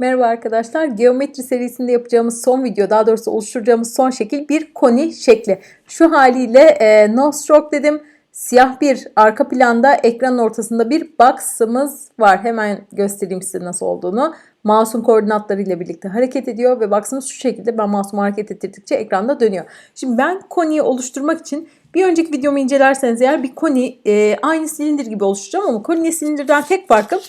Merhaba arkadaşlar. Geometri serisinde yapacağımız son video, daha doğrusu oluşturacağımız son şekil bir koni şekli. Şu haliyle e, no stroke dedim. Siyah bir arka planda ekranın ortasında bir box'ımız var. Hemen göstereyim size nasıl olduğunu. Mouse'un koordinatlarıyla birlikte hareket ediyor ve box'ımız şu şekilde ben mouse'umu hareket ettirdikçe ekranda dönüyor. Şimdi ben koniyi oluşturmak için bir önceki videomu incelerseniz eğer bir koni e, aynı silindir gibi oluşturacağım ama koni silindirden tek farkım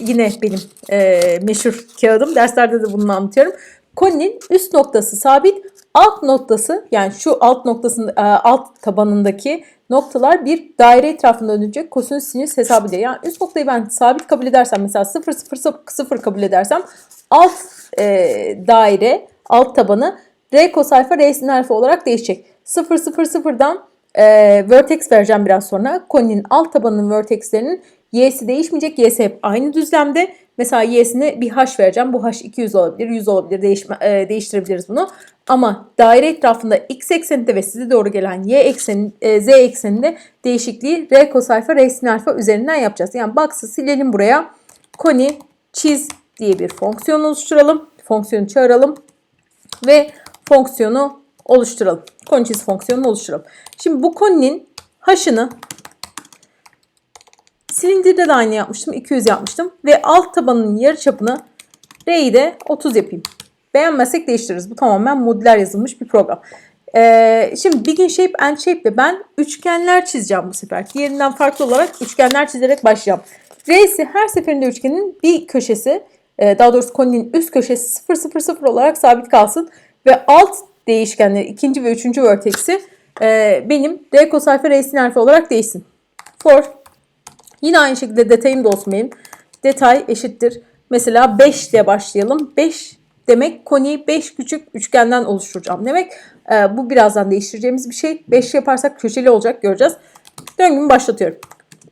yine benim e, meşhur kağıdım. Derslerde de bunu anlatıyorum. Koninin üst noktası sabit, alt noktası yani şu alt noktasının e, alt tabanındaki noktalar bir daire etrafında dönecek kosinüs sinüs hesabı diye. Yani üst noktayı ben sabit kabul edersem mesela 0 0 0 kabul edersem alt e, daire alt tabanı R kos alfa R sin alfa olarak değişecek. 0 0 0'dan e, vertex vereceğim biraz sonra. Koninin alt tabanının vertexlerinin y'si değişmeyecek. Y'si hep aynı düzlemde. Mesela y'sine bir h vereceğim. Bu h 200 olabilir, 100 olabilir. Değişme, e, değiştirebiliriz bunu. Ama daire etrafında x ekseninde ve size doğru gelen y ekseni, e, z ekseninde değişikliği r kos alfa, r sin alfa üzerinden yapacağız. Yani box'ı silelim buraya. Koni çiz diye bir fonksiyon oluşturalım. Fonksiyonu çağıralım ve fonksiyonu oluşturalım. Koni çiz fonksiyonunu oluşturalım. Şimdi bu koninin h'ını silindirde de aynı yapmıştım. 200 yapmıştım. Ve alt tabanının yarıçapını R'yi de 30 yapayım. Beğenmezsek değiştiririz. Bu tamamen modüler yazılmış bir program. Ee, şimdi Begin Shape and Shape ile ben üçgenler çizeceğim bu sefer. Diğerinden farklı olarak üçgenler çizerek başlayacağım. R'si her seferinde üçgenin bir köşesi, e, daha doğrusu koninin üst köşesi 0 0 0 olarak sabit kalsın. Ve alt değişkenleri ikinci ve üçüncü vertex'i e, benim R kos alfa R sin alfa olarak değişsin. For Yine aynı şekilde detayım da olsun. Detay eşittir. Mesela 5 ile başlayalım. 5 demek koniyi 5 küçük üçgenden oluşturacağım demek. Ee, bu birazdan değiştireceğimiz bir şey. 5 yaparsak köşeli olacak göreceğiz. Döngümü başlatıyorum.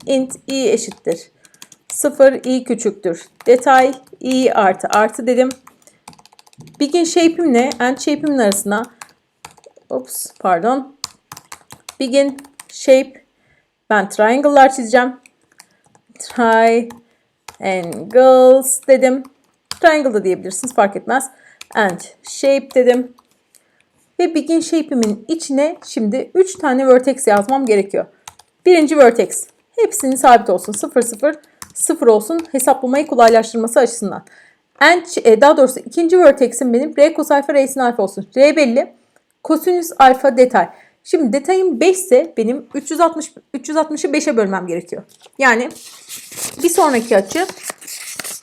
int i eşittir. 0 i küçüktür. Detay i artı artı dedim. Begin shape'imle end shape'imin arasına Ops pardon. Begin shape ben triangle'lar çizeceğim triangles dedim. Triangle da diyebilirsiniz fark etmez. And shape dedim. Ve begin shape'imin içine şimdi 3 tane vertex yazmam gerekiyor. Birinci vertex. Hepsinin sabit olsun. 0 0 0 olsun. Hesaplamayı kolaylaştırması açısından. And, e, daha doğrusu ikinci vertex'im benim R cos alfa R sin alfa olsun. R belli. Kosinüs alfa detay. Şimdi detayım 5 ise benim 360 360'ı 5'e bölmem gerekiyor. Yani bir sonraki açı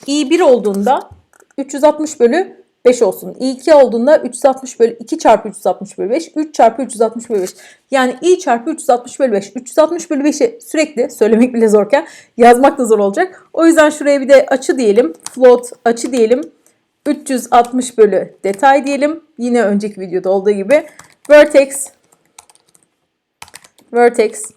i1 olduğunda 360 bölü 5 olsun. i2 olduğunda 360 bölü 2 çarpı 360 bölü 5. 3 çarpı 360 bölü 5. Yani i çarpı 360 bölü 5. 360 bölü 5'i sürekli söylemek bile zorken yazmak da zor olacak. O yüzden şuraya bir de açı diyelim. Float açı diyelim. 360 bölü detay diyelim. Yine önceki videoda olduğu gibi. Vertex vertex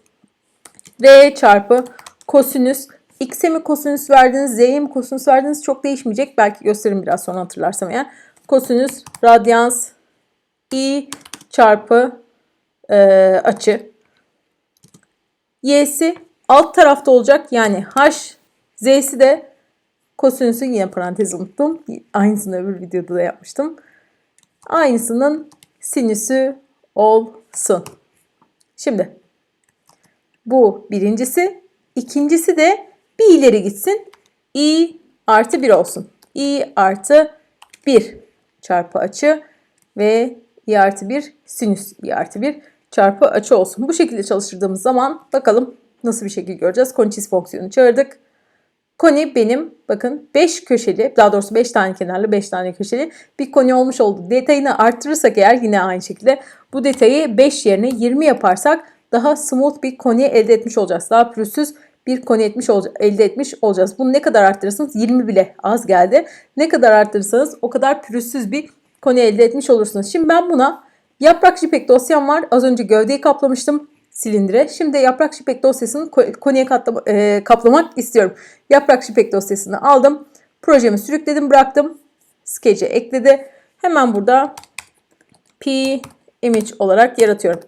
r çarpı kosinüs x'e mi kosinüs verdiniz z'ye mi kosinüs verdiniz çok değişmeyecek. Belki gösteririm biraz sonra hatırlarsam eğer. Kosinüs radyans i çarpı e, açı. y'si alt tarafta olacak. Yani h z'si de kosinüsü yine parantez unuttum. Aynısını öbür videoda da yapmıştım. Aynısının sinüsü olsun. Şimdi bu birincisi. İkincisi de bir ileri gitsin. i artı 1 olsun. i artı 1 çarpı açı ve i artı 1 sinüs i artı 1 çarpı açı olsun. Bu şekilde çalıştırdığımız zaman bakalım nasıl bir şekil göreceğiz. Koniçiz fonksiyonu çağırdık. Koni benim bakın 5 köşeli daha doğrusu 5 tane kenarlı 5 tane köşeli bir koni olmuş oldu. Detayını arttırırsak eğer yine aynı şekilde bu detayı 5 yerine 20 yaparsak daha smooth bir koni elde etmiş olacağız. Daha pürüzsüz bir koni etmiş elde etmiş olacağız. Bunu ne kadar arttırırsanız 20 bile az geldi. Ne kadar arttırırsanız o kadar pürüzsüz bir koni elde etmiş olursunuz. Şimdi ben buna yaprak JPEG dosyam var. Az önce gövdeyi kaplamıştım silindire. Şimdi yaprak JPEG dosyasını koniye katlama, e, kaplamak istiyorum. Yaprak JPEG dosyasını aldım. Projemi sürükledim bıraktım. Sketch'e ekledi. Hemen burada P image olarak yaratıyorum.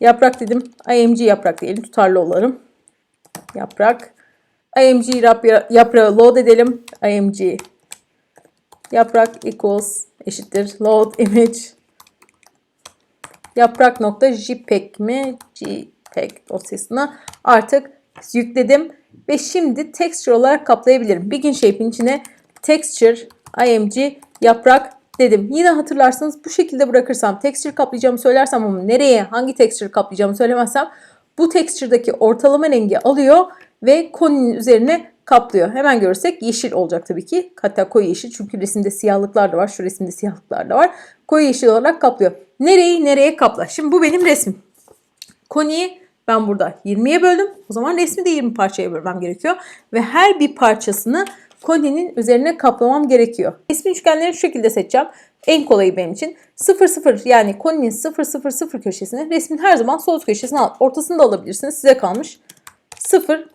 Yaprak dedim. IMG yaprak diyelim. Tutarlı olalım. Yaprak. IMG yaprağı load edelim. IMG yaprak equals eşittir load image yaprak nokta jpeg mi jpeg dosyasına artık yükledim ve şimdi texture olarak kaplayabilirim. Begin Shape'in içine texture img yaprak dedim. Yine hatırlarsanız bu şekilde bırakırsam texture kaplayacağımı söylersem ama nereye hangi texture kaplayacağımı söylemezsem bu texture'daki ortalama rengi alıyor ve koninin üzerine kaplıyor. Hemen görürsek yeşil olacak tabii ki. Hatta koyu yeşil çünkü resimde siyahlıklar da var. Şu resimde siyahlıklar da var. Koyu yeşil olarak kaplıyor. Nereyi nereye kapla? Şimdi bu benim resmim. Koniyi ben burada 20'ye böldüm. O zaman resmi de 20 parçaya bölmem gerekiyor. Ve her bir parçasını koninin üzerine kaplamam gerekiyor. Resmi üçgenleri şu şekilde seçeceğim. En kolayı benim için. 0 0 yani koninin 0 0 0 köşesini resmin her zaman sol köşesine al. Ortasını da alabilirsiniz. Size kalmış. 0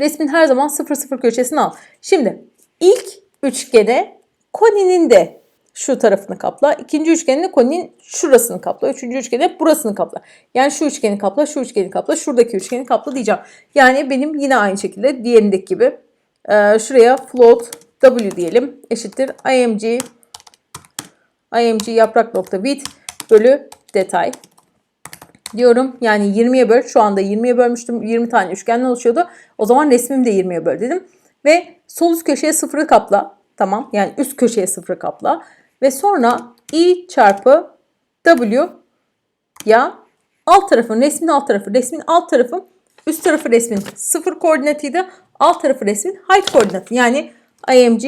resmin her zaman 0 0 köşesini al. Şimdi ilk üçgene koninin de şu tarafını kapla. İkinci üçgeninde koninin şurasını kapla. Üçüncü üçgene burasını kapla. Yani şu üçgeni kapla, şu üçgeni kapla, şuradaki üçgeni kapla diyeceğim. Yani benim yine aynı şekilde diğerindeki gibi e, şuraya float w diyelim eşittir img img yaprak nokta width bölü detay diyorum. Yani 20'ye böl. Şu anda 20'ye bölmüştüm. 20 tane üçgenden oluşuyordu. O zaman resmimi de 20'ye böl dedim. Ve sol üst köşeye sıfırı kapla. Tamam. Yani üst köşeye sıfırı kapla. Ve sonra i çarpı w ya alt tarafın resmin alt tarafı resmin alt tarafı üst tarafı resmin sıfır koordinatıydı. Alt tarafı resmin height koordinatı. Yani img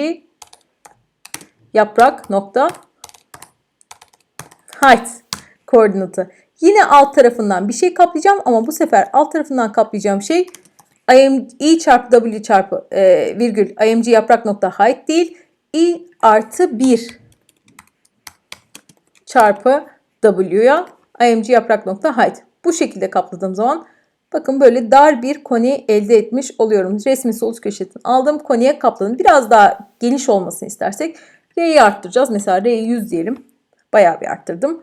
yaprak nokta height koordinatı. Yine alt tarafından bir şey kaplayacağım ama bu sefer alt tarafından kaplayacağım şey im, i çarpı w çarpı e, virgül img yaprak nokta height değil i artı 1 çarpı w'ya img yaprak nokta height. Bu şekilde kapladığım zaman bakın böyle dar bir koni elde etmiş oluyorum. Resmi sol üst köşeden aldım koniye kapladım. Biraz daha geniş olmasını istersek R'yi arttıracağız. Mesela R'yi 100 diyelim. Bayağı bir arttırdım.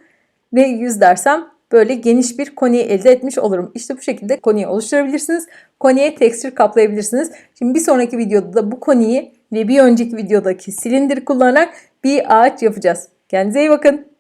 R'yi 100 dersem böyle geniş bir koni elde etmiş olurum. İşte bu şekilde koniyi oluşturabilirsiniz. Koniye tekstür kaplayabilirsiniz. Şimdi bir sonraki videoda da bu koniyi ve bir önceki videodaki silindiri kullanarak bir ağaç yapacağız. Kendinize iyi bakın.